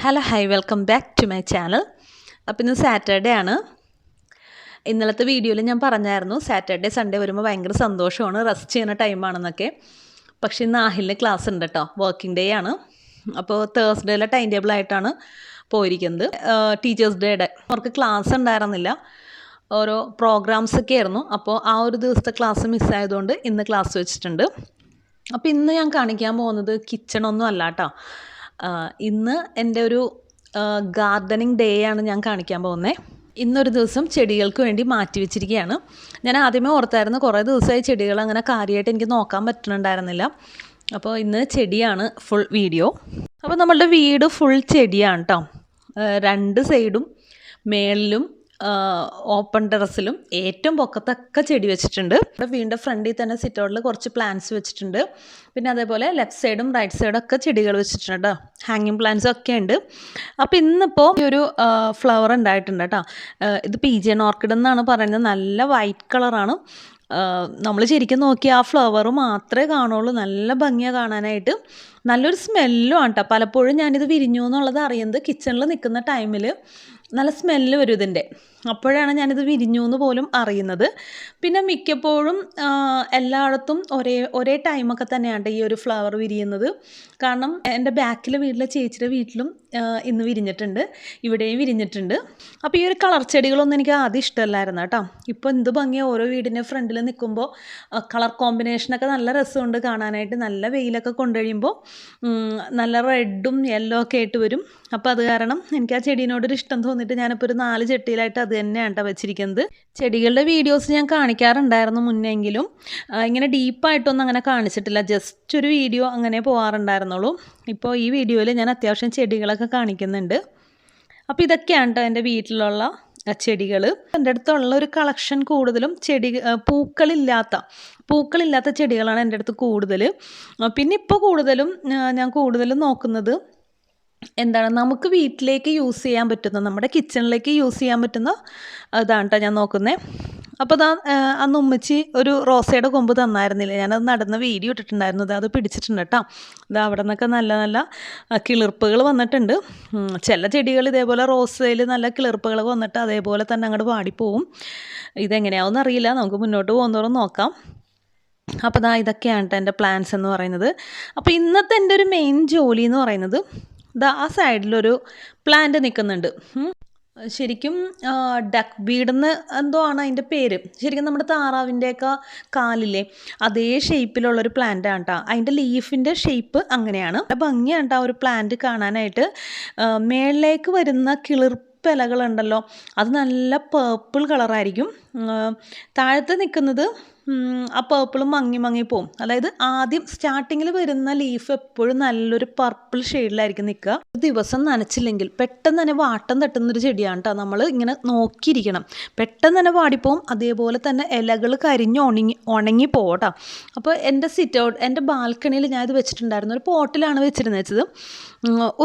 Hello hi welcome back to my channel അപ്പോൾ ഇന്ന് Saturday ആണ്. ഇന്നലത്തെ വീഡിയോയിൽ ഞാൻ പറഞ്ഞായിരുന്നു സാറ്റർഡേ സൺഡേ വരുമ്പോൾ ഭയങ്കര സന്തോഷമാണ് റെസ്റ്റ് ചെയ്യുന്ന ടൈമാണെന്നൊക്കെ പക്ഷേ ഇന്ന് ആഹിലിന് ക്ലാസ് ഉണ്ട് കേട്ടോ വർക്കിംഗ് ഡേ ആണ്. അപ്പോൾ തേഴ്സ്ഡേയിലെ ടൈം ടേബിൾ ആയിട്ടാണ് പോയിരിക്കുന്നത്. ടീച്ചേഴ്സ് ഡേയുടെ അവർക്ക് ക്ലാസ് ഉണ്ടായിരുന്നില്ല. ഓരോ പ്രോഗ്രാംസ് ഒക്കെ ആയിരുന്നു. അപ്പോൾ ആ ഒരു ദിവസത്തെ ക്ലാസ് മിസ്സായതുകൊണ്ട് ഇന്ന് ക്ലാസ് വെച്ചിട്ടുണ്ട്. അപ്പോൾ ഇന്ന് ഞാൻ കാണിക്കാൻ പോകുന്നത് കിച്ചണൊന്നും അല്ല കേട്ടോ ഇന്ന് എന്റെ ഒരു ഗാർഡനിങ് ഡേ ആണ് ഞാൻ കാണിക്കാൻ പോകുന്നത് ഇന്നൊരു ദിവസം ചെടികൾക്ക് വേണ്ടി മാറ്റി വെച്ചിരിക്കുകയാണ്. ഞാൻ ആദ്യമേ ഓർത്തായിരുന്നു കുറേ ദിവസമായി ചെടികൾ അങ്ങനെ കാര്യമായിട്ട് എനിക്ക് നോക്കാൻ പറ്റുന്നുണ്ടായിരുന്നില്ല അപ്പോൾ ഇന്ന് ചെടിയാണ് ഫുൾ വീഡിയോ അപ്പോൾ നമ്മളുടെ വീട് ഫുൾ ചെടിയാണ് കേട്ടോ രണ്ട് സൈഡും മേളിലും ഓപ്പൺ ടെറസിലും ഏറ്റവും പൊക്കത്തൊക്കെ ചെടി വെച്ചിട്ടുണ്ട്. ഇവിടെ വീണ്ടും ഫ്രണ്ടിൽ തന്നെ സിറ്റൗട്ടിൽ കുറച്ച് പ്ലാന്റ്സ് വെച്ചിട്ടുണ്ട്. പിന്നെ അതേപോലെ ലെഫ്റ്റ് സൈഡും റൈറ്റ് സൈഡും ഒക്കെ ചെടികൾ വെച്ചിട്ടുണ്ട് കേട്ടോ ഹാങ്ങിങ് പ്ലാന്റ്സും ഒക്കെ ഉണ്ട്. അപ്പോൾ ഇന്നിപ്പോൾ ഈ ഒരു ഫ്ലവർ ഉണ്ടായിട്ടുണ്ട് കേട്ടോ ഇത് പി ജി എൻ ഓർക്കിഡ് എന്നാണ് പറയുന്നത്. നല്ല വൈറ്റ് കളറാണ് നമ്മൾ ശരിക്കും നോക്കി ആ ഫ്ലവർ മാത്രമേ കാണുള്ളൂ. നല്ല ഭംഗിയാണ് കാണാനായിട്ട്. നല്ലൊരു സ്മെല്ലും ആണ് കേട്ടോ പലപ്പോഴും ഞാനിത് വിരിഞ്ഞു എന്നുള്ളത് അറിയുന്നത് കിച്ചണിൽ നിൽക്കുന്ന ടൈമിൽ നല്ല സ്മെല്ല് വരും ഇതിന്റെ അപ്പോഴാണ് ഞാനിത് വിരിഞ്ഞു എന്ന് പോലും അറിയുന്നത്. പിന്നെ മിക്കപ്പോഴും എല്ലായിടത്തും ഒരേ ഒരേ ടൈമൊക്കെ തന്നെയാണ് ഈ ഒരു ഫ്ലവർ വിരിയുന്നത്. കാരണം എന്റെ ബാക്കിലെ വീട്ടിലെ ചേച്ചിയുടെ വീട്ടിലും ഇന്ന് വിരിഞ്ഞിട്ടുണ്ട്. ഇവിടെയും വിരിഞ്ഞിട്ടുണ്ട്. അപ്പോൾ ഈ ഒരു കളർ ചെടികളൊന്നും എനിക്ക് ആദ്യം ഇഷ്ടമല്ലായിരുന്നു കേട്ടോ. ഇപ്പോൾ എന്ത് ഭംഗിയാണ് ഓരോ വീടിന്റെ ഫ്രണ്ടിൽ നിൽക്കുമ്പോൾ കളർ കോമ്പിനേഷനൊക്കെ നല്ല രസമുണ്ട് കാണാനായിട്ട്. നല്ല വെയിലൊക്കെ കൊണ്ടുകഴിയുമ്പോൾ നല്ല റെഡും യെല്ലോ ഒക്കെ ആയിട്ട് വരും. അപ്പോൾ അത് കാരണം എനിക്ക് ആ ചെടീനോടൊരു ഇഷ്ടം തോന്നിയിട്ട് ഞാനിപ്പോൾ ഒരു നാല് ചട്ടിയിലായിട്ട് അത് തന്നെയാണ് കേട്ടോ വെച്ചിരിക്കുന്നത്. ചെടികളുടെ വീഡിയോസ് ഞാൻ കാണിക്കാറുണ്ടായിരുന്നു മുന്നെങ്കിലും. ഇങ്ങനെ ഡീപ്പായിട്ടൊന്നും അങ്ങനെ കാണിച്ചിട്ടില്ല. ജസ്റ്റ് ഒരു വീഡിയോ അങ്ങനെ പോകാറുണ്ടായിരുന്നുള്ളൂ ഇപ്പോൾ ഈ വീഡിയോയിൽ ഞാൻ അത്യാവശ്യം ചെടികളൊക്കെ കാണിക്കുന്നുണ്ട്. അപ്പോൾ ഇതൊക്കെയാണ് കേട്ടോ എന്റെ വീട്ടിലുള്ള ചെടികൾ എന്റെ അടുത്തുള്ള ഒരു കളക്ഷൻ കൂടുതലും ചെടി പൂക്കളില്ലാത്ത പൂക്കളില്ലാത്ത ചെടികളാണ് എന്റെ അടുത്ത് കൂടുതൽ പിന്നെ ഇപ്പോൾ കൂടുതലും ഞാൻ കൂടുതലും നോക്കുന്നത് എന്താണ് നമുക്ക് വീട്ടിലേക്ക് യൂസ് ചെയ്യാൻ പറ്റുന്ന നമ്മുടെ കിച്ചണിലേക്ക് യൂസ് ചെയ്യാൻ പറ്റുന്ന ഇതാണ് കേട്ടോ ഞാൻ നോക്കുന്നത് അപ്പോൾ അതാ അന്ന് ഉമ്മച്ചി ഒരു റോസയുടെ കൊമ്പ് തന്നായിരുന്നില്ല? ഞാനത് നടന്ന വീഡിയോ ഇട്ടിട്ടുണ്ടായിരുന്നു. അത് പിടിച്ചിട്ടുണ്ട് കേട്ടോ ഇത് അവിടെ നിന്നൊക്കെ നല്ല നല്ല കിളിർപ്പുകൾ വന്നിട്ടുണ്ട്. ചില ചെടികൾ ഇതേപോലെ റോസയിൽ നല്ല കിളിർപ്പുകൾ വന്നിട്ട് അതേപോലെ തന്നെ അങ്ങോട്ട് വാടിപ്പോവും. ഇതെങ്ങനെയാവുമെന്ന് അറിയില്ല. നമുക്ക് മുന്നോട്ട് പോകുന്നതോറും നോക്കാം. അപ്പോൾ ദാ ഇതൊക്കെയാണ് കേട്ടോ എന്റെ പ്ലാൻസ് എന്ന് പറയുന്നത്. അപ്പോൾ ഇന്നത്തെ എന്റെ ഒരു മെയിൻ ജോലി എന്ന് പറയുന്നത് ദാ ആ സൈഡിലൊരു പ്ലാന്റ് നിൽക്കുന്നുണ്ട് ശരിക്കും ഡക്ക് ബീഡെന്ന് എന്തോ ആണ് അതിന്റെ പേര്. ശരിക്കും നമ്മുടെ താറാവിന്റെയൊക്കെ കാലിലെ അതേ ഷേപ്പിലുള്ളൊരു പ്ലാന്റ് ആണ് കേട്ടോ അതിന്റെ ലീഫിന്റെ ഷേപ്പ് അങ്ങനെയാണ്. ഭംഗിയാണ് കേട്ടോ ഒരു പ്ലാന്റ് കാണാനായിട്ട്. മേളിലേക്ക് വരുന്ന കിളിർ ഇലകളുണ്ടല്ലോ അത് നല്ല പേർപ്പിൾ കളറായിരിക്കും താഴത്ത് നിൽക്കുന്നത് ആ പേർപ്പിളും മങ്ങി മങ്ങി പോവും. അതായത് ആദ്യം സ്റ്റാർട്ടിങ്ങിൽ വരുന്ന ലീഫ് എപ്പോഴും നല്ലൊരു പർപ്പിൾ ഷെയ്ഡിലായിരിക്കും നിൽക്കുക ഒരു ദിവസം നനച്ചില്ലെങ്കിൽ പെട്ടെന്ന് തന്നെ വാട്ടം തട്ടുന്നൊരു ചെടിയാണ് കേട്ടോ നമ്മൾ ഇങ്ങനെ നോക്കിയിരിക്കണം. പെട്ടെന്ന് തന്നെ വാടിപ്പോവും. അതേപോലെ തന്നെ ഇലകൾ കരിഞ്ഞ് ഉണങ്ങി ഉണങ്ങി പോകട്ടോ അപ്പോൾ എന്റെ സിറ്റ് ഔട്ട് എന്റെ ബാൽക്കണിയിൽ ഞാൻ ഇത് വെച്ചിട്ടുണ്ടായിരുന്നു. ഒരു പോട്ടിലാണ് വെച്ചിരുന്നത് വെച്ചത്.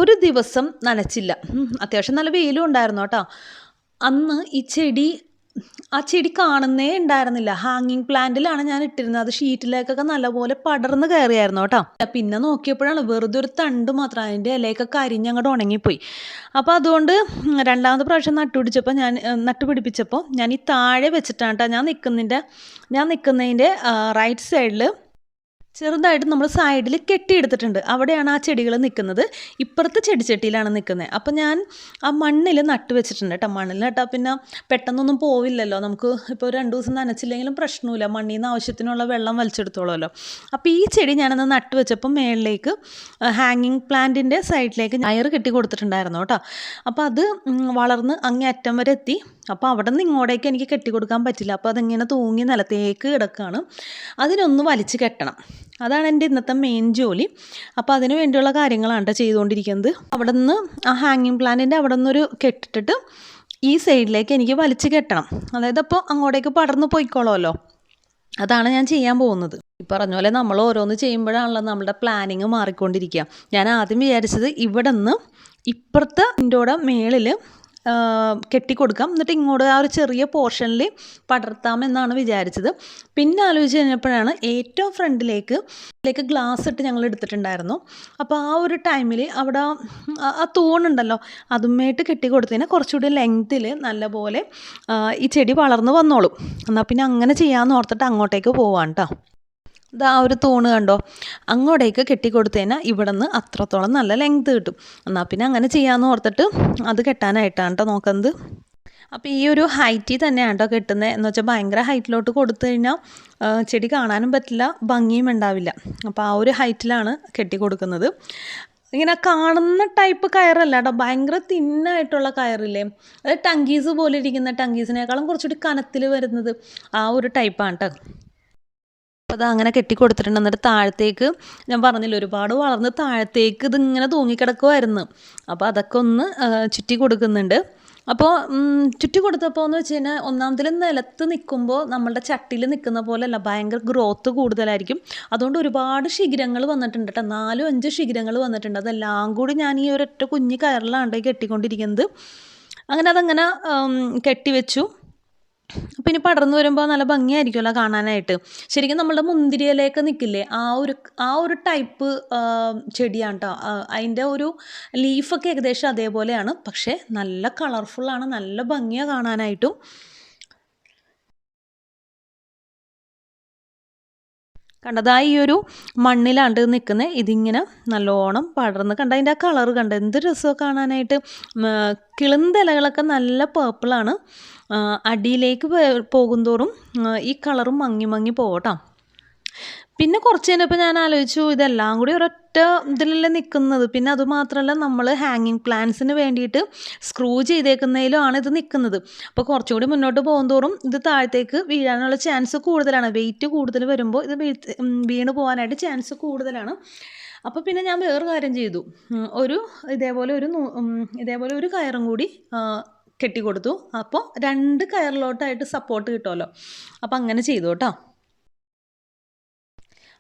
ഒരു ദിവസം നനച്ചില്ല. അത്യാവശ്യം നല്ല വെയിലും ഉണ്ടായിരുന്നു കേട്ടോ. അന്ന് ഈ ചെടി ആ ചെടി കാണുന്നേ ഉണ്ടായിരുന്നില്ല. ഹാങ്ങിങ് പ്ലാന്റിലാണ് ഞാൻ ഇട്ടിരുന്നത്. അത് ഷീറ്റിലേക്കൊക്കെ നല്ലപോലെ പടർന്ന് കയറിയായിരുന്നു കേട്ടോ. പിന്നെ നോക്കിയപ്പോഴാണ് വെറുതെ ഒരു തണ്ട് മാത്രം അതിന്റെ ഇലയൊക്കെ കരിഞ്ഞ് അങ്ങോട്ട് ഉണങ്ങിപ്പോയി. അപ്പോൾ അതുകൊണ്ട് രണ്ടാമത്തെ പ്രാവശ്യം നട്ടുപിടിച്ചപ്പോൾ ഞാൻ നട്ടുപിടിപ്പിച്ചപ്പോൾ ഞാൻ ഈ താഴെ വെച്ചിട്ടാണ് കേട്ടോ ഞാൻ നിൽക്കുന്നതിന്റെ ഞാൻ നിൽക്കുന്നതിന്റെ റൈറ്റ് സൈഡിൽ ചെറുതായിട്ട് നമ്മൾ സൈഡിൽ കെട്ടിയെടുത്തിട്ടുണ്ട്. അവിടെയാണ് ആ ചെടികൾ നിൽക്കുന്നത്. ഇപ്പുറത്തെ ചെടിച്ചട്ടിയിലാണ് നിൽക്കുന്നത്. അപ്പം ഞാൻ ആ മണ്ണിൽ നട്ട് വെച്ചിട്ടുണ്ട് കേട്ടോ. മണ്ണിൽ നട്ടാൽ പിന്നെ പെട്ടെന്നൊന്നും പോവില്ലല്ലോ. നമുക്ക് ഇപ്പോൾ രണ്ട് ദിവസം നനച്ചില്ലെങ്കിലും പ്രശ്നമില്ല. മണ്ണിൽ നിന്ന് ആവശ്യത്തിനുള്ള വെള്ളം വലിച്ചെടുത്തോളമല്ലോ. അപ്പോൾ ഈ ചെടി ഞാനന്ന് നട്ട് വെച്ചപ്പോൾ മേളിലേക്ക് ഹാങ്ങിങ് പ്ലാന്റിന്റെ സൈഡിലേക്ക് അയർ കെട്ടി കൊടുത്തിട്ടുണ്ടായിരുന്നു കേട്ടോ. അപ്പോൾ അത് വളർന്ന് അങ്ങേ അറ്റം വരെ എത്തി. അപ്പോൾ അവിടെ നിന്ന് ഇങ്ങോട്ടേക്ക് എനിക്ക് കെട്ടിക്കൊടുക്കാൻ പറ്റില്ല. അപ്പോൾ അതിങ്ങനെ തൂങ്ങി നിലത്തേക്ക് കിടക്കുകയാണ് അതിനൊന്ന് വലിച്ചു കെട്ടണം. അതാണ് എന്റെ ഇന്നത്തെ മെയിൻ ജോലി. അപ്പോൾ അതിന് വേണ്ടിയുള്ള കാര്യങ്ങളാണ് കേട്ടോ ചെയ്തുകൊണ്ടിരിക്കുന്നത്. അവിടെ നിന്ന് ആ ഹാങ്ങിങ് പ്ലാന്റിന്റെ അവിടെ നിന്നൊരു കെട്ടിട്ടിട്ട് ഈ സൈഡിലേക്ക് എനിക്ക് വലിച്ചു കെട്ടണം. അതായത് അപ്പോൾ അങ്ങോട്ടേക്ക് പടർന്നു പോയിക്കോളുമല്ലോ. അതാണ് ഞാൻ ചെയ്യാൻ പോകുന്നത്. ഈ പറഞ്ഞ പോലെ നമ്മൾ ഓരോന്ന് ചെയ്യുമ്പോഴാണല്ലോ നമ്മുടെ പ്ലാനിങ് മാറിക്കൊണ്ടിരിക്കുക. ഞാൻ ആദ്യം വിചാരിച്ചത് ഇവിടെ നിന്ന് ഇപ്പുറത്തെ വിൻഡോയുടെ മേളിൽ കെട്ടിക്കൊടുക്കാം. എന്നിട്ട് ഇങ്ങോട്ട് ആ ഒരു ചെറിയ പോർഷനിൽ പടർത്താമെന്നാണ് വിചാരിച്ചത്. പിന്നെ ആലോചിച്ച് കഴിഞ്ഞപ്പോഴാണ് ഏറ്റവും ഫ്രണ്ടിലേക്ക് ലേക്ക് ഗ്ലാസ് ഇട്ട് ഞങ്ങൾ എടുത്തിട്ടുണ്ടായിരുന്നു. അപ്പോൾ ആ ഒരു ടൈമിൽ അവിടെ ആ- തൂണുണ്ടല്ലോ അതുമായിട്ട് കെട്ടിക്കൊടുത്തതിന് കുറച്ചുകൂടി ലെങ്ത്തിൽ നല്ലപോലെ ഈ ചെടി വളർന്നു വന്നോളും. എന്നാൽ പിന്നെ അങ്ങനെ ചെയ്യാമെന്ന് ഓർത്തിട്ട് അങ്ങോട്ടേക്ക് പോവാണ് കേട്ടോ ഇതാ ആ ഒരു തൂണ് കണ്ടോ? അങ്ങോട്ടേക്ക് കെട്ടിക്കൊടുത്തതിന് ഇവിടെ നിന്ന് അത്രത്തോളം നല്ല ലെങ്ത് കിട്ടും. എന്നാൽ പിന്നെ അങ്ങനെ ചെയ്യാമെന്ന് ഓർത്തിട്ട് അത് കെട്ടാനായിട്ടാണ് കേട്ടോ നോക്കുന്നത് അപ്പോൾ ഈ ഒരു ഹൈറ്റിൽ തന്നെയാണ് കേട്ടോ കെട്ടുന്നത് എന്ന് വെച്ചാൽ ഭയങ്കര ഹൈറ്റിലോട്ട് കൊടുത്തു കഴിഞ്ഞാൽ ചെടി കാണാനും പറ്റില്ല ഭംഗിയും ഉണ്ടാവില്ല. അപ്പോൾ ആ ഒരു ഹൈറ്റിലാണ് കെട്ടി കൊടുക്കുന്നത് ഇങ്ങനെ കാണുന്ന ടൈപ്പ് കയറല്ല കേട്ടോ ഭയങ്കര തിന്നായിട്ടുള്ള കയറില്ലേ? അത് ടങ്കീസ് പോലെ ഇരിക്കുന്ന ടങ്കീസിനേക്കാളും കുറച്ചുകൂടി കനത്തിൽ വരുന്നത് ആ ഒരു ടൈപ്പാണ് കേട്ടോ അപ്പോൾ അത് അങ്ങനെ കെട്ടിക്കൊടുത്തിട്ടുണ്ട്. എന്നിട്ട് താഴത്തേക്ക് ഞാൻ പറഞ്ഞില്ല ഒരുപാട് വളർന്ന് താഴത്തേക്ക് ഇതിങ്ങനെ തൂങ്ങിക്കിടക്കുമായിരുന്നു അപ്പോൾ അതൊക്കെ ഒന്ന് ചുറ്റി കൊടുക്കുന്നുണ്ട്. അപ്പോൾ ചുറ്റി കൊടുത്തപ്പോൾ എന്ന് വെച്ച് കഴിഞ്ഞാൽ ഒന്നാമതിൽ നിലത്ത് നിൽക്കുമ്പോൾ നമ്മളുടെ ചട്ടിയിൽ നിൽക്കുന്ന പോലെയല്ല ഭയങ്കര ഗ്രോത്ത് കൂടുതലായിരിക്കും. അതുകൊണ്ട് ഒരുപാട് ശിഖരങ്ങൾ വന്നിട്ടുണ്ട് കേട്ടോ. നാലും അഞ്ച് ശിഖരങ്ങൾ വന്നിട്ടുണ്ട്. അതെല്ലാം കൂടി ഞാൻ ഈ ഒരൊറ്റ കുഞ്ഞ് കയറിലാണ്ട് കെട്ടിക്കൊണ്ടിരിക്കുന്നത്. അങ്ങനെ അതങ്ങനെ കെട്ടിവെച്ചു. ഇനി പടർന്നു വരുമ്പോൾ നല്ല ഭംഗിയായിരിക്കുമല്ലോ കാണാനായിട്ട്. ശരിക്കും നമ്മളുടെ മുന്തിരിയിലേക്ക് നിൽക്കില്ലേ ആ ഒരു ആ ഒരു ടൈപ്പ് ചെടിയാണ് കേട്ടോ അതിന്റെ ഒരു ലീഫൊക്കെ ഏകദേശം അതേപോലെയാണ്. പക്ഷേ നല്ല കളർഫുള്ളാണ് നല്ല ഭംഗിയാണ് കാണാനായിട്ടും. കണ്ടതാ ഈ ഒരു മണ്ണിലാണ്ട് നിൽക്കുന്നത് ഇതിങ്ങനെ നല്ലോണം പടർന്ന് കണ്ട? അതിന്റെ ആ കളർ കണ്ട? എന്ത് രസമാണ് കാണാനായിട്ട്. കിളിന്തലകളൊക്കെ നല്ല പേർപ്പിളാണ് അടിയിലേക്ക് പോകുന്തോറും ഈ കളറും മങ്ങി മങ്ങി പോകട്ടോ പിന്നെ കുറച്ച് കഴിഞ്ഞപ്പോൾ ഞാൻ ആലോചിച്ചു ഇതെല്ലാം കൂടി ഒരൊറ്റ ഇതിലല്ലേ നിൽക്കുന്നത് പിന്നെ അതുമാത്രമല്ല നമ്മൾ ഹാങ്ങിങ് പ്ലാന്റ്സിന് വേണ്ടിയിട്ട് സ്ക്രൂ ചെയ്തേക്കുന്നതിലും ആണ് ഇത് നിൽക്കുന്നത് അപ്പോൾ കുറച്ചുകൂടി മുന്നോട്ട് പോകുന്തോറും ഇത് താഴത്തേക്ക് വീഴാനുള്ള ചാൻസ് കൂടുതലാണ്. വെയിറ്റ് കൂടുതൽ വരുമ്പോൾ ഇത് വീണ് പോകാനായിട്ട് ചാൻസ് കൂടുതലാണ്. അപ്പോൾ പിന്നെ ഞാൻ വേറൊരു കാര്യം ചെയ്തു. ഒരു ഇതേപോലെ ഒരു ഇതേപോലെ ഒരു കയറും കൂടി കെട്ടിക്കൊടുത്തു. അപ്പോൾ രണ്ട് കയറിലോട്ടായിട്ട് സപ്പോർട്ട് കിട്ടുമല്ലോ. അപ്പോൾ അങ്ങനെ ചെയ്തു കേട്ടോ.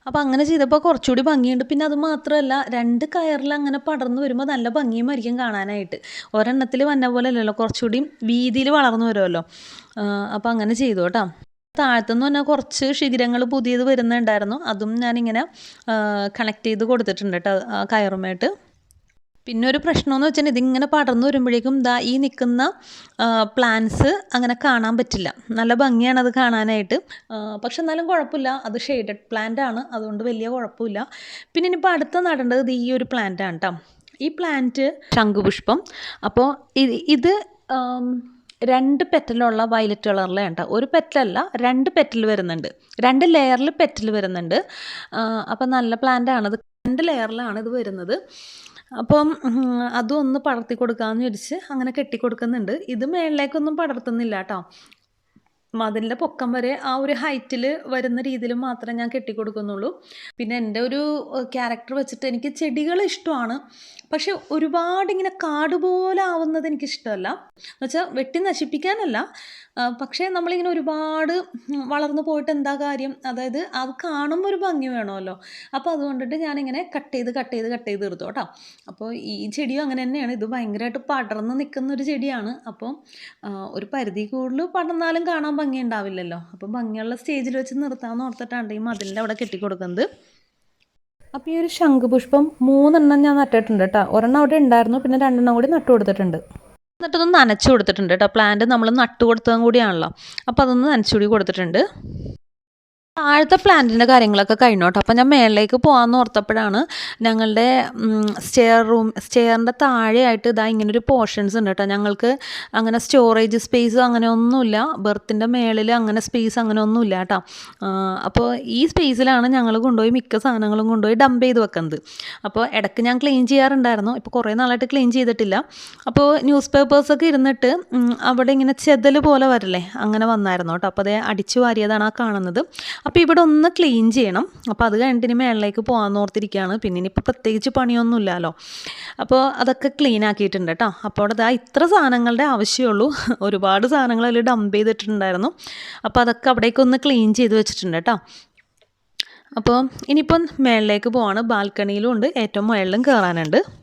അപ്പോൾ അങ്ങനെ ചെയ്തപ്പോൾ കുറച്ചുകൂടി ഭംഗിയുണ്ട്. പിന്നെ അത് മാത്രമല്ല രണ്ട് കയറിൽ അങ്ങനെ പടർന്നു വരുമ്പോൾ നല്ല ഭംഗിയുമായിരിക്കും കാണാനായിട്ട്. ഒരെണ്ണത്തിൽ വന്ന പോലെ അല്ലല്ലോ കുറച്ചുകൂടി വീതിയിൽ വളർന്നു വരുമല്ലോ. അപ്പോൾ അങ്ങനെ ചെയ്തു കേട്ടോ. താഴത്തുനിന്ന് പറഞ്ഞാൽ കുറച്ച് ശിഖരങ്ങൾ പുതിയത് വരുന്നുണ്ടായിരുന്നു. അതും ഞാനിങ്ങനെ കണക്ട് ചെയ്ത് കൊടുത്തിട്ടുണ്ട് കേട്ടോ കയറുമായിട്ട്. പിന്നെ ഒരു പ്രശ്നം എന്ന് വെച്ചാൽ ഇതിങ്ങനെ പടർന്നു വരുമ്പോഴേക്കും ദാ ഈ നിൽക്കുന്ന പ്ലാന്റ്സ് അങ്ങനെ കാണാൻ പറ്റില്ല. നല്ല ഭംഗിയാണ് അത് കാണാനായിട്ട് പക്ഷെ എന്നാലും കുഴപ്പമില്ല. അത് ഷെയ്ഡഡ് പ്ലാന്റ് ആണ്. അതുകൊണ്ട് വലിയ കുഴപ്പമില്ല. പിന്നെ ഇനിയിപ്പോൾ അടുത്ത നടേണ്ടത് ഈ ഒരു പ്ലാന്റ് ആണ് കേട്ടോ ഈ പ്ലാന്റ് ശംഖുപുഷ്പം. അപ്പോൾ ഇത് രണ്ട് പെറ്റലുള്ള വയലറ്റ് കളറിലെ കേട്ടോ ഒരു പെറ്റലല്ല രണ്ട് പെറ്റൽ വരുന്നുണ്ട്. രണ്ട് ലെയറിൽ പെറ്റൽ വരുന്നുണ്ട്. അപ്പോൾ നല്ല പ്ലാന്റ് ആണത് രണ്ട് ലെയറിലാണ് ഇത് വരുന്നത്. അപ്പം അതും ഒന്ന് പടർത്തി കൊടുക്കാമെന്ന് വിചാരിച്ച് അങ്ങനെ കെട്ടി കൊടുക്കുന്നുണ്ട് ഇത് മേളിലേക്കൊന്നും പടർത്തുന്നില്ല കേട്ടോ മതിലിന്റെ പൊക്കം വരെ ആ ഒരു ഹൈറ്റിൽ വരുന്ന രീതിയിൽ മാത്രമേ ഞാൻ കെട്ടിക്കൊടുക്കുന്നുള്ളൂ. പിന്നെ എന്റെ ഒരു ക്യാരക്ടർ വെച്ചിട്ട് എനിക്ക് ചെടികൾ ഇഷ്ടമാണ്. പക്ഷെ ഒരുപാട് ഇങ്ങനെ കാട് പോലെ ആവുന്നത് എനിക്ക് ഇഷ്ടമല്ല എന്ന് വെച്ചാൽ വെട്ടി നശിപ്പിക്കാനല്ല. പക്ഷേ നമ്മളിങ്ങനെ ഒരുപാട് വളർന്നു പോയിട്ട് എന്താ കാര്യം? അതായത് അത് കാണുമ്പോൾ ഒരു ഭംഗി വേണമല്ലോ. അപ്പോൾ അതുകൊണ്ടിട്ട് ഞാനിങ്ങനെ കട്ട് ചെയ്ത് കട്ട് ചെയ്ത് കട്ട് ചെയ്ത് തീർത്തു കേട്ടോ. അപ്പോൾ ഈ ചെടിയും അങ്ങനെ തന്നെയാണ്. ഇത് ഭയങ്കരമായിട്ട് പടർന്ന് നിൽക്കുന്ന ഒരു ചെടിയാണ്. അപ്പം ഒരു പരിധി കൂടുതൽ പടർന്നാലും കാണാൻ ഭംഗി ഉണ്ടാവില്ലല്ലോ. അപ്പം ഭംഗിയുള്ള സ്റ്റേജിൽ വെച്ച് നിർത്താമെന്ന് ഓർത്തിട്ടാണ് ഈ മതിലിന്റെ അവിടെ കെട്ടിക്കൊടുക്കുന്നത്. അപ്പോൾ ഈ ഒരു ശംഖുപുഷ്പം മൂന്നെണ്ണം ഞാൻ നട്ടിട്ടുണ്ട് കേട്ടോ. ഒരെണ്ണം അവിടെ ഉണ്ടായിരുന്നു. പിന്നെ രണ്ടെണ്ണം കൂടി നട്ടു കൊടുത്തിട്ടുണ്ട് എന്നിട്ടൊന്ന് നനച്ചു കൊടുത്തിട്ടുണ്ട് കേട്ടോ. പ്ലാന്റ് നമ്മൾ നട്ടു കൊടുത്തതും കൂടിയാണല്ലോ. അപ്പോൾ അതൊന്ന് നനച്ചു കൂടി കൊടുത്തിട്ടുണ്ട്. താഴത്തെ പ്ലാന്റിന്റെ കാര്യങ്ങളൊക്കെ കഴിഞ്ഞോട്ടെ അപ്പോൾ ഞാൻ മേളിലേക്ക് പോകാമെന്ന് ഓർത്തപ്പോഴാണ് ഞങ്ങളുടെ സ്റ്റെയർ റൂം സ്റ്റെയറിന്റെ താഴെയായിട്ട് ഇതാ ഇങ്ങനൊരു പോർഷൻസ് ഉണ്ട് കേട്ടോ. ഞങ്ങൾക്ക് അങ്ങനെ സ്റ്റോറേജ് സ്പേസ് അങ്ങനെ ഒന്നുമില്ല. ബെർത്തിന്റെ മേളിൽ അങ്ങനെ സ്പേസ് അങ്ങനെ ഒന്നുമില്ല കേട്ടോ. അപ്പോൾ ഈ സ്പേസിലാണ് ഞങ്ങൾ കൊണ്ടുപോയി മിക്ക സാധനങ്ങളും കൊണ്ടുപോയി ഡംപ് ചെയ്ത് വെക്കുന്നത്. അപ്പോൾ ഇടയ്ക്ക് ഞാൻ ക്ലീൻ ചെയ്യാറുണ്ടായിരുന്നു. ഇപ്പോൾ കുറേ നാളായിട്ട് ക്ലീൻ ചെയ്തിട്ടില്ല. അപ്പോൾ ന്യൂസ് പേപ്പേഴ്സൊക്കെ ഇരുന്നിട്ട് അവിടെ ഇങ്ങനെ ചെതൽ പോലെ വരില്ലേ? അങ്ങനെ വന്നായിരുന്നു കേട്ടോ. അപ്പോൾ അതേ അടിച്ചു വാരിയതാണ് ആ കാണുന്നത്. അപ്പോൾ ഇവിടെ ഒന്ന് ക്ലീൻ ചെയ്യണം. അപ്പോൾ അത് കഴിഞ്ഞിട്ട് മേളിലേക്ക് പോകാമെന്ന് ഓർത്തിരിക്കുകയാണ്. പിന്നെ ഇനിയിപ്പോൾ പ്രത്യേകിച്ച് പണിയൊന്നുമില്ലല്ലോ. അപ്പോൾ അതൊക്കെ ക്ലീൻ ആക്കിയിട്ടുണ്ട് കേട്ടോ അപ്പോൾ അവിടെ ഇത്ര സാധനങ്ങളുടെ ആവശ്യമുള്ളൂ. ഒരുപാട് സാധനങ്ങൾ അതിൽ ഡംപ് ചെയ്തിട്ടുണ്ടായിരുന്നു. അപ്പോൾ അതൊക്കെ അവിടേക്കൊന്ന് ക്ലീൻ ചെയ്ത് വെച്ചിട്ടുണ്ട് കേട്ടോ അപ്പോൾ ഇനിയിപ്പം മേളിലേക്ക് പോവാണ്. ബാൽക്കണിയിലും ഉണ്ട്. ഏറ്റവും മുകളിലും കയറാനുണ്ട്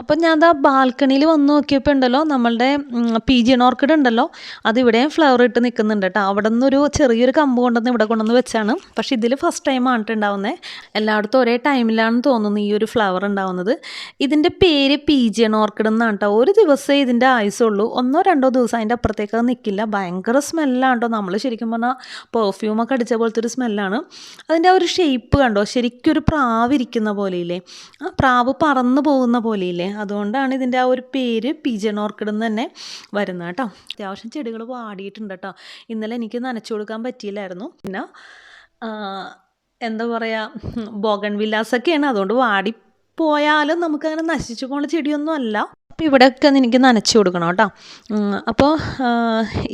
അപ്പം ഞാൻ ദാ ബാൽക്കണിയിൽ വന്ന് നോക്കിയപ്പോൾ ഉണ്ടല്ലോ നമ്മളുടെ പി ജി ഓർക്കിഡ് ഉണ്ടല്ലോ അത് ഇവിടെയും ഫ്ലവർ ഇട്ട് നിൽക്കുന്നുണ്ട് കേട്ടോ. അവിടെ നിന്നൊരു ചെറിയൊരു കമ്പ് കൊണ്ടുവന്ന് ഇവിടെ കൊണ്ടുവന്ന് വെച്ചാണ്. പക്ഷേ ഇതിൽ ഫസ്റ്റ് ടൈം ആണിട്ട് ഉണ്ടാവുന്നത് എല്ലായിടത്തും ഒരേ ടൈമിലാണ് തോന്നുന്നു ഈ ഒരു ഫ്ലവർ ഉണ്ടാവുന്നത്. ഇതിന്റെ പേര് പി ജി ഓർക്കിഡ് എന്നാണ് കേട്ടോ ഒരു ദിവസമേ ഇതിന്റെ ആയുസുള്ളൂ. ഒന്നോ രണ്ടോ ദിവസം അതിന്റെ അപ്പുറത്തേക്ക് നിൽക്കില്ല ഭയങ്കര സ്മെല്ലാണ് കേട്ടോ നമ്മൾ ശരിക്കും പറഞ്ഞാൽ പെർഫ്യൂമൊക്കെ അടിച്ച പോലത്തെ ഒരു സ്മെല്ലാണ് അതിന്റെ ആ ഒരു ഷേപ്പ് കണ്ടോ? ശരിക്കും ഒരു പ്രാവ് ഇരിക്കുന്ന പോലെയില്ലേ? ആ പ്രാവ് പറന്നു പോകുന്ന പോലെയില്ലേ? അതുകൊണ്ടാണ് ഇതിന്റെ ആ ഒരു പേര് പിജൺ ഓർക്കിഡ് എന്ന് തന്നെ വരുന്നത് കേട്ടോ. അത്യാവശ്യം ചെടികൾ വാടിയിട്ടുണ്ട് കേട്ടോ. ഇന്നലെ എനിക്ക് നനച്ചു കൊടുക്കാൻ പറ്റിയില്ലായിരുന്നു. പിന്നെ എന്താ പറയുക ബോഗൺ വില്ലാസൊക്കെയാണ്. അതുകൊണ്ട് വാടി പോയാലും നമുക്കങ്ങനെ നശിച്ചു പോകുന്ന ചെടിയൊന്നും അല്ല അപ്പോൾ ഇവിടെയൊക്കെ എനിക്ക് നനച്ചു കൊടുക്കണം കേട്ടോ. അപ്പോൾ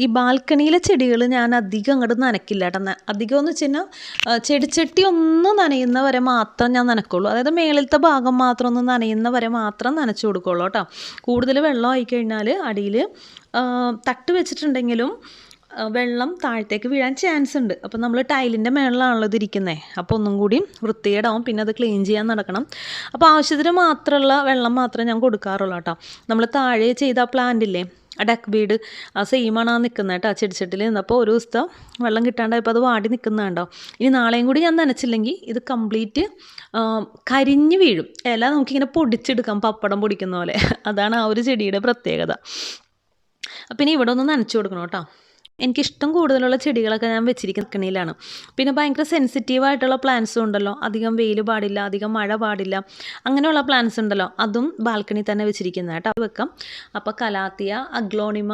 ഈ ബാൽക്കണിയിലെ ചെടികൾ ഞാൻ അധികം അങ്ങോട്ട് നനയ്ക്കില്ല കേട്ടോ. അധികം എന്ന് വെച്ച് കഴിഞ്ഞാൽ ചെടിച്ചട്ടി ഒന്ന് നനയുന്ന വരെ മാത്രം ഞാൻ നനക്കുള്ളൂ. അതായത് മേളിലത്തെ ഭാഗം മാത്രം ഒന്ന് നനയുന്ന വരെ മാത്രം നനച്ചു കൊടുക്കുള്ളൂ കേട്ടോ. കൂടുതൽ വെള്ളം ആയിക്കഴിഞ്ഞാൽ അടിയിൽ തട്ട് വെച്ചിട്ടുണ്ടെങ്കിലും വെള്ളം താഴത്തേക്ക് വീഴാൻ ചാൻസ് ഉണ്ട്. അപ്പോൾ നമ്മൾ ടൈലിന്റെ മേളിലാണല്ലോ ഇതിരിക്കുന്നത് അപ്പോൾ ഒന്നും കൂടി വൃത്തികേടാവും. പിന്നെ അത് ക്ലീൻ ചെയ്യാൻ നടക്കണം. അപ്പോൾ ആവശ്യത്തിന് മാത്രമുള്ള വെള്ളം മാത്രമേ ഞാൻ കൊടുക്കാറുള്ളൂ കേട്ടോ. നമ്മൾ താഴെ ചെയ്ത പ്ലാന്റില്ലേ ആ ഡക്ക് വീട് ആ സെയിമാണ് ആ നിൽക്കുന്നത് കേട്ടോ ആ ചെടിച്ചട്ടിൽ നിന്നപ്പോൾ ഒരു ദിവസത്തെ വെള്ളം കിട്ടാണ്ടായപ്പോൾ അത് വാടി നിൽക്കുന്നുണ്ടോ ഇനി നാളെയും കൂടി ഞാൻ നനച്ചില്ലെങ്കിൽ ഇത് കംപ്ലീറ്റ് കരിഞ്ഞ് വീഴും. ഇല നമുക്കിങ്ങനെ പൊടിച്ചെടുക്കാം പപ്പടം പൊടിക്കുന്ന പോലെ. അതാണ് ആ ഒരു ചെടിയുടെ പ്രത്യേകത. അപ്പം ഇനി ഇവിടെ ഒന്ന് നനച്ചു കൊടുക്കണം കേട്ടോ. എനിക്കിഷ്ടം കൂടുതലുള്ള ചെടികളൊക്കെ ഞാൻ വെച്ചിരിക്കുന്ന കണിയിലാണ്. പിന്നെ ഭയങ്കര സെൻസിറ്റീവ് ആയിട്ടുള്ള പ്ലാന്റ്സും ഉണ്ടല്ലോ. അധികം വെയിൽ പാടില്ല അധികം മഴ പാടില്ല. അങ്ങനെയുള്ള പ്ലാന്റ്സ് ഉണ്ടല്ലോ. അതും ബാൽക്കണി തന്നെ വെച്ചിരിക്കുന്ന കേട്ടോ. അത് വെക്കാം. അപ്പോൾ കലാത്തിയ അഗ്ലോണിമ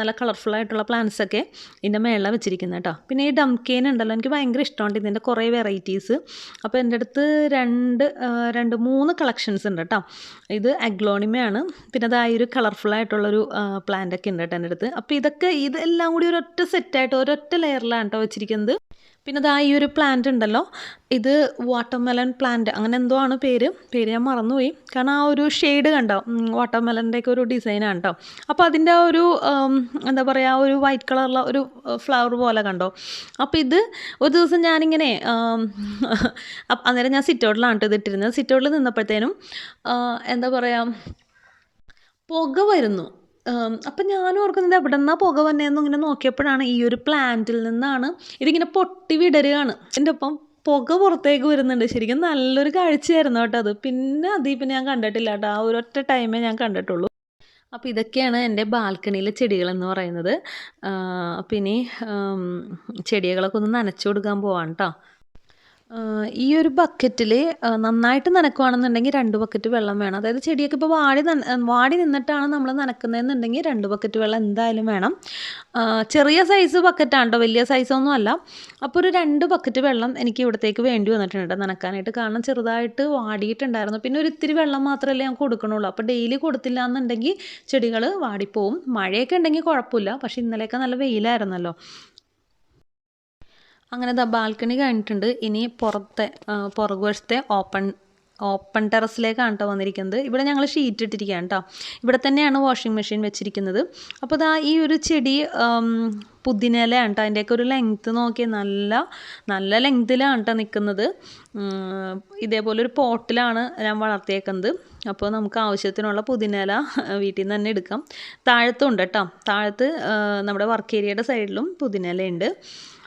നല്ല കളർഫുൾ ആയിട്ടുള്ള പ്ലാന്റ്സ് ഒക്കെ ഇതിന്റെ മേളിലാണ് വെച്ചിരിക്കുന്നത് കേട്ടോ. പിന്നെ ഈ ഡംകെയിൻ ഉണ്ടല്ലോ. എനിക്ക് ഭയങ്കര ഇഷ്ടമുണ്ട് ഇതിന്റെ കുറേ വെറൈറ്റീസ് അപ്പോൾ എന്റെ അടുത്ത് രണ്ട് രണ്ട് മൂന്ന് കളക്ഷൻസ് ഉണ്ട് കേട്ടോ. ഇത് അഗ്ലോണിമയാണ്. പിന്നെ അതായൊരു ഒരു കളർഫുൾ ആയിട്ടുള്ളൊരു പ്ലാന്റ് ഒക്കെ ഉണ്ട് കേട്ടോ എന്റെ അടുത്ത്. അപ്പോൾ ഇതൊക്കെ ഇതെല്ലാം കൂടി ഒരൊറ്റ സെറ്റായിട്ട് ഒരൊറ്റ ലെയറിലാണ് കേട്ടോ വെച്ചിരിക്കുന്നത്. പിന്നെ അതാ ഈ ഒരു പ്ലാന്റ് ഉണ്ടല്ലോ. ഇത് വാട്ടർമെലൺ പ്ലാന്റ് അങ്ങനെ എന്തോ ആണ് പേര്. പേര് ഞാൻ മറന്നുപോയി. കാരണം ആ ഒരു ഷെയ്ഡ് കണ്ടോ? വാട്ടർമെലന്റെയൊക്കെ ഒരു ഡിസൈനാണ് കേട്ടോ അപ്പോൾ അതിന്റെ ആ ഒരു എന്താ പറയുക ഒരു വൈറ്റ് കളറുള്ള ഒരു ഫ്ലവർ പോലെ കണ്ടോ? അപ്പോൾ ഇത് ഒരു ദിവസം ഞാനിങ്ങനെ അന്നേരം ഞാൻ സിറ്റൗട്ടിലാണ് കേട്ടോ ഇത് ഇട്ടിരുന്നത്. സിറ്റൗട്ടിൽ നിന്നപ്പോഴത്തേനും എന്താ പറയുക പുക വരുന്നു. അപ്പം ഞാൻ ഓർക്കുന്നത് എവിടെ നിന്നാ പുക വന്നതെന്ന് ഇങ്ങനെ നോക്കിയപ്പോഴാണ് ഈ ഒരു പ്ലാന്റിൽ നിന്നാണ് ഇതിങ്ങനെ പൊട്ടി വിടരുകയാണ്. എന്റെ ഒപ്പം പുക പുറത്തേക്ക് വരുന്നുണ്ട്. ശരിക്കും നല്ലൊരു കാഴ്ചയായിരുന്നു കേട്ടോ അത്. പിന്നെ അതിൽ പിന്നെ ഞാൻ കണ്ടിട്ടില്ല കേട്ടോ. ആ ഒരു ഒറ്റ ടൈമേ ഞാൻ കണ്ടിട്ടുള്ളൂ. അപ്പോൾ ഇതൊക്കെയാണ് എന്റെ ബാൽക്കണിയിലെ ചെടികളെന്ന് പറയുന്നത്. അപ്പം ഇനി ചെടികളൊക്കെ ഒന്ന് നനച്ചു കൊടുക്കാൻ പോവാണ് കേട്ടോ ഈ ഒരു ബക്കറ്റിൽ നന്നായിട്ട് നനക്കുകയാണെന്നുണ്ടെങ്കിൽ രണ്ട് ബക്കറ്റ് വെള്ളം വേണം. അതായത് ചെടിയൊക്കെ ഇപ്പോൾ വാടി വാടി നിന്നിട്ടാണ് നമ്മൾ നനക്കുന്നതെന്നുണ്ടെങ്കിൽ രണ്ട് ബക്കറ്റ് വെള്ളം എന്തായാലും വേണം. ചെറിയ സൈസ് ബക്കറ്റാണ് കേട്ടോ വലിയ സൈസൊന്നും അല്ല. അപ്പോൾ ഒരു രണ്ട് ബക്കറ്റ് വെള്ളം എനിക്ക് ഇവിടത്തേക്ക് വേണ്ടി വന്നിട്ടുണ്ട് നനക്കാനായിട്ട്. കാരണം ചെറുതായിട്ട് വാടിയിട്ടുണ്ടായിരുന്നു. പിന്നെ ഒരു ഇത്തിരി വെള്ളം മാത്രമല്ലേ ഞാൻ കൊടുക്കണുള്ളൂ. അപ്പോൾ ഡെയിലി കൊടുത്തില്ല എന്നുണ്ടെങ്കിൽ ചെടികൾ വാടിപ്പോവും. മഴയൊക്കെ ഉണ്ടെങ്കിൽ കുഴപ്പമില്ല. പക്ഷേ ഇന്നലെയൊക്കെ നല്ല വെയിലായിരുന്നല്ലോ. അങ്ങനെ ദാ ബാൽക്കണി കഴിഞ്ഞിട്ടുണ്ട്. ഇനി പുറത്തെ പുറകുവശത്തെ ഓപ്പൺ ഓപ്പൺ ടെറസിലേക്കാണ് കേട്ടോ വന്നിരിക്കുന്നത്. ഇവിടെ ഞങ്ങൾ ഷീറ്റ് ഇട്ടിരിക്കുകയാണ് കേട്ടോ ഇവിടെ തന്നെയാണ് വാഷിംഗ് മെഷീൻ വെച്ചിരിക്കുന്നത്. അപ്പോൾ ദാ ഈ ഒരു ചെടി പുതിനയിലാണ് കേട്ടോ അതിന്റെയൊക്കെ ഒരു ലെങ്ത്ത് നോക്കി നല്ല നല്ല ലെങ്ത്തിലാണ് കേട്ടോ നിൽക്കുന്നത് ഇതേപോലെ ഒരു പോട്ടിലാണ് ഞാൻ വളർത്തിയേക്കുന്നത്. അപ്പോൾ നമുക്ക് ആവശ്യത്തിനുള്ള പുതിനയില വീട്ടിൽ നിന്ന് തന്നെ എടുക്കാം. താഴത്തും ഉണ്ട് കേട്ടോ താഴത്ത് നമ്മുടെ വർക്ക് ഏരിയയുടെ സൈഡിലും പുതിനയിലയുണ്ട്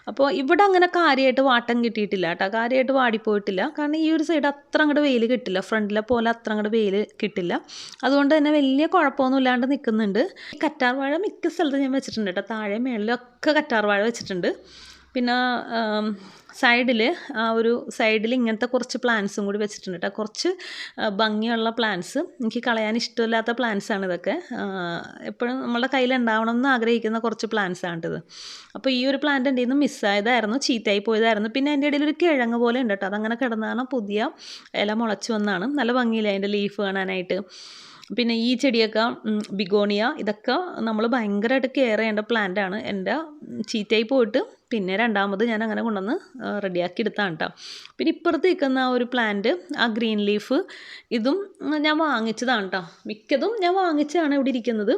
അപ്പോൾ ഇവിടെ അങ്ങനെ കാര്യമായിട്ട് വാട്ടം കിട്ടിയിട്ടില്ല കേട്ടോ. കാര്യമായിട്ട് വാടിപ്പോയിട്ടില്ല. കാരണം ഈ ഒരു സൈഡ് അത്ര അങ്ങോട്ട് വെയിൽ കിട്ടില്ല. ഫ്രണ്ടിലെ പോലെ അത്ര അങ്ങോട്ട് വെയിൽ കിട്ടില്ല. അതുകൊണ്ട് തന്നെ വലിയ കുഴപ്പമൊന്നും ഇല്ലാണ്ട് നിൽക്കുന്നുണ്ട് ഈ കറ്റാർവാഴ മിക്ക സ്ഥലത്തും ഞാൻ വെച്ചിട്ടുണ്ട് കേട്ടോ. താഴെ മേളിലൊക്കെ കറ്റാർവാഴ വെച്ചിട്ടുണ്ട്. പിന്നെ സൈഡിൽ ആ ഒരു സൈഡിൽ ഇങ്ങനത്തെ കുറച്ച് പ്ലാന്റ്സും കൂടി വെച്ചിട്ടുണ്ട് കേട്ടോ കുറച്ച് ഭംഗിയുള്ള പ്ലാന്റ്സ്. എനിക്ക് കളയാൻ ഇഷ്ടമില്ലാത്ത പ്ലാന്റ്സ് ആണ് ഇതൊക്കെ എപ്പോഴും നമ്മുടെ കയ്യിൽ ഉണ്ടാവണം എന്ന് ആഗ്രഹിക്കുന്ന കുറച്ച് പ്ലാന്റ്സ് ആണിത് അപ്പോൾ ഈ ഒരു പ്ലാന്റ് എന്റെ നിന്ന് മിസ്സായതായിരുന്നു ചീത്തയായി പോയതായിരുന്നു. പിന്നെ എന്റെ ഇടയിൽ ഒരു കിഴങ്ങ് പോലെ ഉണ്ട് കേട്ടോ അതങ്ങനെ കിടന്നാണ് പുതിയ ഇല മുളച്ചു വന്നാണ്. നല്ല ഭംഗിയില്ല അതിന്റെ ലീഫ് കാണാനായിട്ട്. പിന്നെ ഈ ചെടിയൊക്കെ ബിഗോണിയ ഇതൊക്കെ നമ്മൾ ഭയങ്കരമായിട്ട് കെയർ ചെയ്യേണ്ട പ്ലാന്റ് ആണ്. എന്റെ ചീത്തയായി പോയിട്ട് പിന്നെ രണ്ടാമത് ഞാൻ അങ്ങനെ കൊണ്ടുവന്ന് റെഡിയാക്കി എടുത്താണ് കേട്ടോ പിന്നെ ഇപ്പുറത്ത് നിൽക്കുന്ന ഒരു പ്ലാന്റ് ആ ഗ്രീൻ ലീഫ് ഇതും ഞാൻ വാങ്ങിച്ചതാണ് കേട്ടോ മിക്കതും ഞാൻ വാങ്ങിച്ചാണ് ഇവിടെ ഇരിക്കുന്നത്.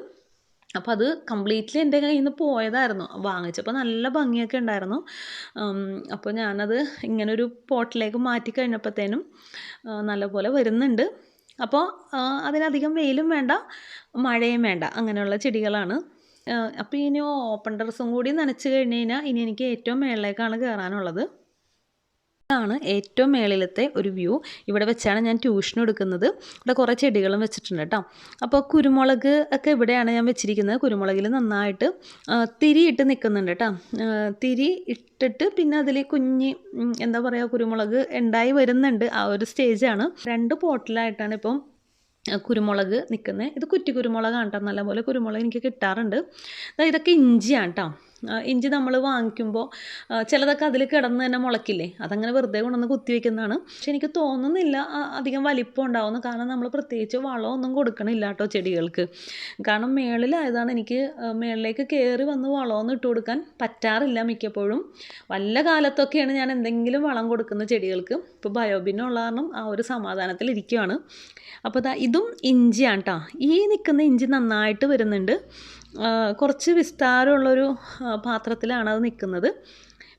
അപ്പോൾ അത് കംപ്ലീറ്റ്ലി എന്റെ കയ്യിൽ നിന്ന് പോയതായിരുന്നു വാങ്ങിച്ചപ്പോൾ നല്ല ഭംഗിയൊക്കെ ഉണ്ടായിരുന്നു. അപ്പോൾ ഞാനത് ഇങ്ങനൊരു പോട്ടിലേക്ക് മാറ്റി കഴിഞ്ഞപ്പോഴത്തേനും നല്ലപോലെ വരുന്നുണ്ട്. അപ്പോൾ അതിനധികം വെയിലും വേണ്ട മഴയും വേണ്ട അങ്ങനെയുള്ള ചെടികളാണ്. അപ്പോൾ ഇനി ഓപ്പൺ ടെറസും കൂടി നനച്ച് കഴിഞ്ഞ് കഴിഞ്ഞാൽ ഇനി എനിക്ക് ഏറ്റവും മേളിലേക്കാണ് കയറാനുള്ളത് ഇതാണ് ഏറ്റവും മേളിലത്തെ ഒരു വ്യൂ ഇവിടെ വെച്ചാണ് ഞാൻ ട്യൂഷൻ എടുക്കുന്നത്. ഇവിടെ കുറേ ചെടികളും വെച്ചിട്ടുണ്ട് കേട്ടോ അപ്പോൾ കുരുമുളക് ഒക്കെ ഇവിടെയാണ് ഞാൻ വെച്ചിരിക്കുന്നത്. കുരുമുളകിൽ നന്നായിട്ട് തിരി ഇട്ട് നിൽക്കുന്നുണ്ട് കേട്ടോ തിരി ഇട്ടിട്ട് പിന്നെ അതിൽ കുഞ്ഞ് എന്താ പറയുക കുരുമുളക് ഉണ്ടായി വരുന്നുണ്ട്. ആ ഒരു സ്റ്റേജാണ് രണ്ട് പോട്ടിലായിട്ടാണ് ഇപ്പം കുരുമുളക് നിൽക്കുന്നത് ഇത് കുറ്റി കുരുമുളകാണ് കേട്ടോ നല്ലപോലെ കുരുമുളക് എനിക്ക് കിട്ടാറുണ്ട്. ഇതൊക്കെ ഇഞ്ചിയാണ് കേട്ടോ ഇഞ്ചി നമ്മൾ വാങ്ങിക്കുമ്പോൾ ചിലതൊക്കെ അതിൽ കിടന്ന് തന്നെ മുളക്കില്ലേ അതങ്ങനെ വെറുതെ കൊണ്ടുവന്ന് കുത്തി വെക്കുന്നതാണ്. പക്ഷെ എനിക്ക് തോന്നുന്നില്ല അധികം വലിപ്പം ഉണ്ടാവുന്നു. കാരണം നമ്മൾ പ്രത്യേകിച്ച് വളമൊന്നും കൊടുക്കണില്ല കേട്ടോ ചെടികൾക്ക്. കാരണം മേളിലായതാണ് എനിക്ക് മേളിലേക്ക് കയറി വന്ന് വളമൊന്നും ഇട്ട് കൊടുക്കാൻ പറ്റാറില്ല മിക്കപ്പോഴും. വല്ല കാലത്തൊക്കെയാണ് ഞാൻ എന്തെങ്കിലും വളം കൊടുക്കുന്ന ചെടികൾക്ക്. ഇപ്പോൾ ബയോബിനുള്ള കാരണം ആ ഒരു സമാധാനത്തിൽ ഇരിക്കുകയാണ് അപ്പോൾ ഇതും ഇഞ്ചിയാണ് കേട്ടോ ഈ നിൽക്കുന്ന ഇഞ്ചി നന്നായിട്ട് വരുന്നുണ്ട്. കുറച്ച് വിസ്താരമുള്ളൊരു പാത്രത്തിലാണ് അത് നിൽക്കുന്നത്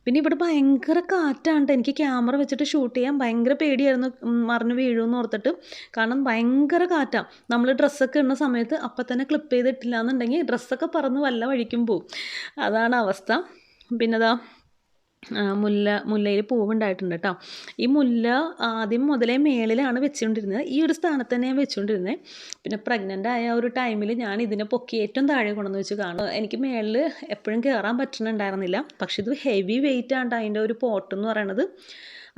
പിന്നെ ഇവിടെ ഭയങ്കര കാറ്റാണ് എനിക്ക് ക്യാമറ വെച്ചിട്ട് ഷൂട്ട് ചെയ്യാൻ ഭയങ്കര പേടിയായിരുന്നു. മറിഞ്ഞ് വീഴുമെന്ന് ഓർത്തിട്ട്. കാരണം ഭയങ്കര കാറ്റാണ് നമ്മൾ ഡ്രസ്സൊക്കെ ഇടുന്ന സമയത്ത് അപ്പം തന്നെ ക്ലിപ്പ് ചെയ്തിട്ടില്ല എന്നുണ്ടെങ്കിൽ ഡ്രസ്സൊക്കെ പറന്ന് വല്ല വഴിക്കും പോവും. അതാണ് അവസ്ഥ. പിന്നെ പിന്നെതാ മുല്ല മുല്ലയിൽ പൂവുണ്ടായിട്ടുണ്ട് കേട്ടോ ഈ മുല്ല ആദ്യം മുതലേ മേളിലാണ് വെച്ചുകൊണ്ടിരുന്നത് ഈ ഒരു സ്ഥാനത്ത് തന്നെ ഞാൻ വെച്ചുകൊണ്ടിരുന്നത് പിന്നെ പ്രഗ്നന്റ് ആയ ഒരു ടൈമിൽ ഞാൻ ഇതിനെ പൊക്കി ഏറ്റവും താഴെ കൊണ്ടുവന്ന് വെച്ച് കാണും. എനിക്ക് മേളിൽ എപ്പോഴും കയറാൻ പറ്റുന്നുണ്ടായിരുന്നില്ല പക്ഷെ ഇത് ഹെവി വെയിറ്റ് ആണ് അതിന്റെ ഒരു പോട്ട് എന്ന് പറയണത്.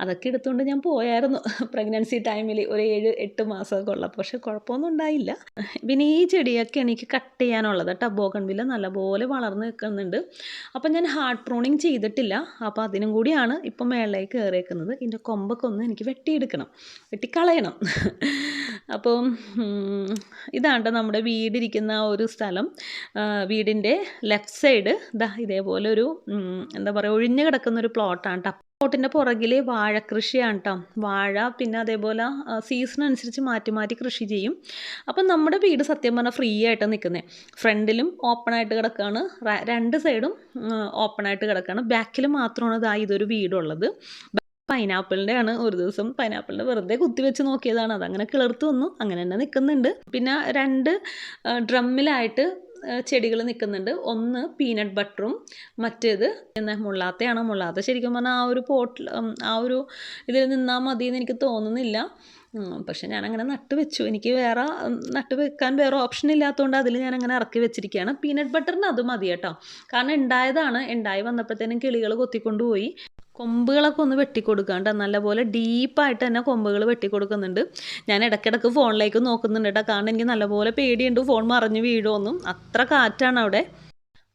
അതൊക്കെ എടുത്തുകൊണ്ട് ഞാൻ പോയായിരുന്നു. പ്രഗ്നൻസി ടൈമിൽ ഒരു ഏഴ് എട്ട് മാസമൊക്കെ ഉള്ളപ്പോൾ. പക്ഷെ കുഴപ്പമൊന്നും ഉണ്ടായില്ല. പിന്നെ ഈ ചെടിയൊക്കെ എനിക്ക് കട്ട് ചെയ്യാനുള്ളത് കേട്ടോ. ബോഗൺവില്ല നല്ലപോലെ വളർന്ന് നിൽക്കുന്നുണ്ട്. അപ്പം ഞാൻ ഹാർഡ് പ്രൂണിങ് ചെയ്തിട്ടില്ല. അപ്പോൾ അതിനും കൂടിയാണ് ഇപ്പം മേളിലേക്ക് കയറിയേക്കുന്നത്. ഇതിന്റെ കൊമ്പൊക്കെ ഒന്ന് എനിക്ക് വെട്ടിയെടുക്കണം. വെട്ടിക്കളയണം. അപ്പം ഇതാണ് നമ്മുടെ വീടിരിക്കുന്ന ഒരു സ്ഥലം. വീടിന്റെ ലെഫ്റ്റ് സൈഡ് ഇതാ ഇതേപോലെ ഒരു എന്താ പറയുക ഒഴിഞ്ഞു കിടക്കുന്ന ഒരു പ്ലോട്ടാണ് കേട്ടോ തോട്ടിന്റെ പുറകിൽ വാഴ കൃഷിയാണ് കേട്ടോ വാഴ പിന്നെ അതേപോലെ സീസൺ അനുസരിച്ച് മാറ്റി മാറ്റി കൃഷി ചെയ്യും. അപ്പം നമ്മുടെ വീട് സത്യം പറഞ്ഞാൽ ഫ്രീ ആയിട്ട് നിൽക്കുന്നത് ഫ്രണ്ടിലും ഓപ്പൺ ആയിട്ട് കിടക്കുകയാണ് രണ്ട് സൈഡും ഓപ്പൺ ആയിട്ട് കിടക്കുകയാണ് ബാക്കിൽ മാത്രമാണ് ഇതാ ഇതൊരു വീടുള്ളത്. പൈനാപ്പിളിന്റെ ആണ് ഒരു ദിവസം പൈനാപ്പിളിന്റെ വെറുതെ കുത്തിവെച്ച് നോക്കിയതാണ്. അതങ്ങനെ കിളർത്ത് വന്നു. അങ്ങനെ തന്നെ നിൽക്കുന്നുണ്ട് പിന്നെ രണ്ട് ഡ്രമ്മിലായിട്ട് ചെടികൾ നിൽക്കുന്നുണ്ട് ഒന്ന് പീനട്ട് ബട്ടറും മറ്റേത് എന്ന മുള്ളാത്തയാണ്. മുള്ളാത്ത ശരിക്കും പറഞ്ഞാൽ ആ ഒരു പോട്ടിൽ ആ ഒരു ഇതിൽ നിന്നാൽ മതി എന്ന് എനിക്ക് തോന്നുന്നില്ല. പക്ഷെ ഞാനങ്ങനെ നട്ട് വെച്ചു. എനിക്ക് വേറെ നട്ട് വെക്കാൻ വേറെ ഓപ്ഷൻ ഇല്ലാത്തതുകൊണ്ട് അതിൽ ഞാൻ അങ്ങനെ ഇറക്കി വെച്ചിരിക്കുകയാണ് പീനട്ട് ബട്ടറിന് അത് മതി കേട്ടോ. കാരണം ഉണ്ടായതാണ്. ഉണ്ടായി വന്നപ്പോഴത്തേനും കിളികൾ കൊത്തിക്കൊണ്ടുപോയി. കൊമ്പുകളൊക്കെ ഒന്ന് വെട്ടിക്കൊടുക്കാണ്ട് നല്ലപോലെ ഡീപ്പായിട്ട് തന്നെ കൊമ്പുകൾ വെട്ടിക്കൊടുക്കുന്നുണ്ട്. ഞാൻ ഇടയ്ക്കിടയ്ക്ക് ഫോണിലേക്ക് നോക്കുന്നുണ്ട് കേട്ടോ. കാരണം എനിക്ക് നല്ലപോലെ പേടിയുണ്ട്. ഫോൺ മറിഞ്ഞ് വീഴുമെന്നും അത്ര കാറ്റാണ് അവിടെ.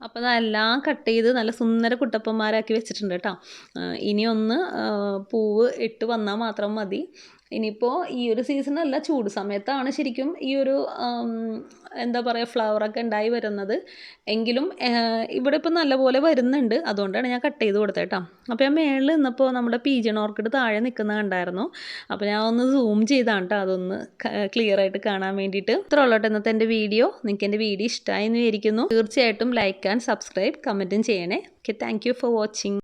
അപ്പോൾ അതെല്ലാം കട്ട് ചെയ്ത് നല്ല സുന്ദര കുട്ടപ്പന്മാരാക്കി വെച്ചിട്ടുണ്ട് കേട്ടോ. ഇനി ഒന്ന് പൂവ് ഇട്ട് വന്നാൽ മാത്രം മതി. ഇനിയിപ്പോൾ ഈ ഒരു സീസണല്ല ചൂട് സമയത്താണ് ശരിക്കും ഈ ഒരു എന്താ പറയുക ഫ്ലവറൊക്കെ ഉണ്ടായി വരുന്നത്. എങ്കിലും ഇവിടെ ഇപ്പോൾ നല്ലപോലെ വരുന്നുണ്ട്. അതുകൊണ്ടാണ് ഞാൻ കട്ട് ചെയ്ത് കൊടുത്തത് കേട്ടോ. അപ്പോൾ ഞാൻ മേളിൽ നിന്നപ്പോൾ നമ്മുടെ പീജൺ ഓർക്കിഡ് താഴെ നിൽക്കുന്ന കണ്ടായിരുന്നു. അപ്പോൾ ഞാൻ ഒന്ന് സൂം ചെയ്താണ് കേട്ടോ അതൊന്ന് ക്ലിയർ ആയിട്ട് കാണാൻ വേണ്ടിയിട്ട്. ഇത്ര ഉള്ളോട്ടെ ഇന്നത്തെ എന്റെ വീഡിയോ നിങ്ങൾക്ക് എന്റെ വീഡിയോ ഇഷ്ടമായി എന്ന് വിചാരിക്കുന്നു. തീർച്ചയായിട്ടും ലൈക്ക് ആൻഡ് സബ്സ്ക്രൈബ് കമന്റും ചെയ്യണേ. Okay thank for watching